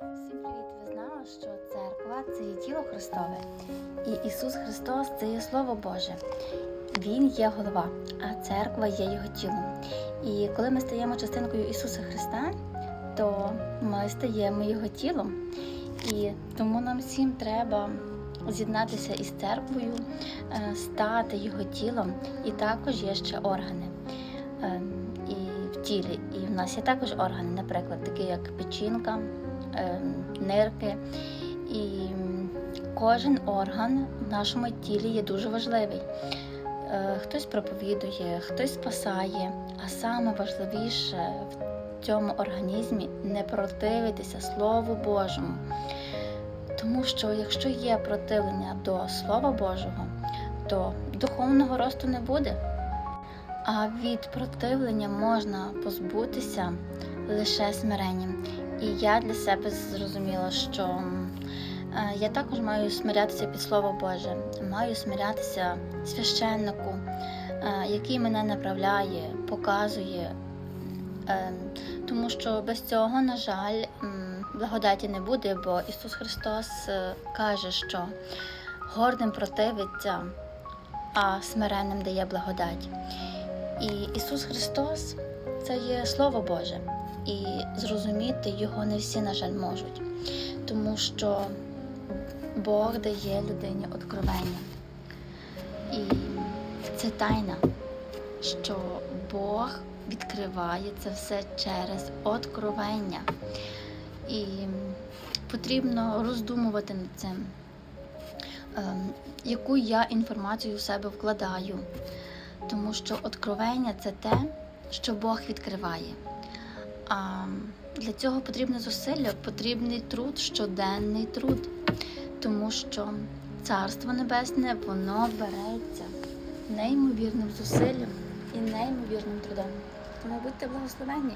Всім привіт! Ви знали, що церква це є тіло Христове, і Ісус Христос це є Слово Боже. Він є голова, а церква є його тілом. І коли ми стаємо частинкою Ісуса Христа, то ми стаємо Його тілом. І тому нам всім треба з'єднатися із церквою, е, стати його тілом, і також є ще органи. Ем, І в тілі. І в нас є також органи, наприклад, такі як печінка, нирки. І кожен орган в нашому тілі є дуже важливий. Е, Хтось проповідує, хтось спасає, а саме важливіше в цьому організмі не противитися Слову Божому. Тому що якщо є противлення до Слова Божого, то духовного росту не буде. А від противлення можна позбутися лише смиренням. І я для себе зрозуміла, що е, я також маю смирятися під Слово Боже, маю смирятися священнику, е, який мене направляє, показує. Е, Тому що без цього, на жаль, благодаті не буде, бо Ісус Христос каже, що гордим противиться, а смиренним дає благодать. І Ісус Христос це є Слово Боже, і зрозуміти його не всі, на жаль, можуть, тому що Бог дає людині откровення. І це тайна, що Бог відкриває це все через откровення. І потрібно роздумувати над цим, ем, яку я інформацію в себе вкладаю. Тому що откровення це те, що Бог відкриває. А для цього потрібне зусилля, потрібний труд, щоденний труд. Тому що Царство Небесне воно береться неймовірним зусиллям і неймовірним трудом. Тому будьте благословенні.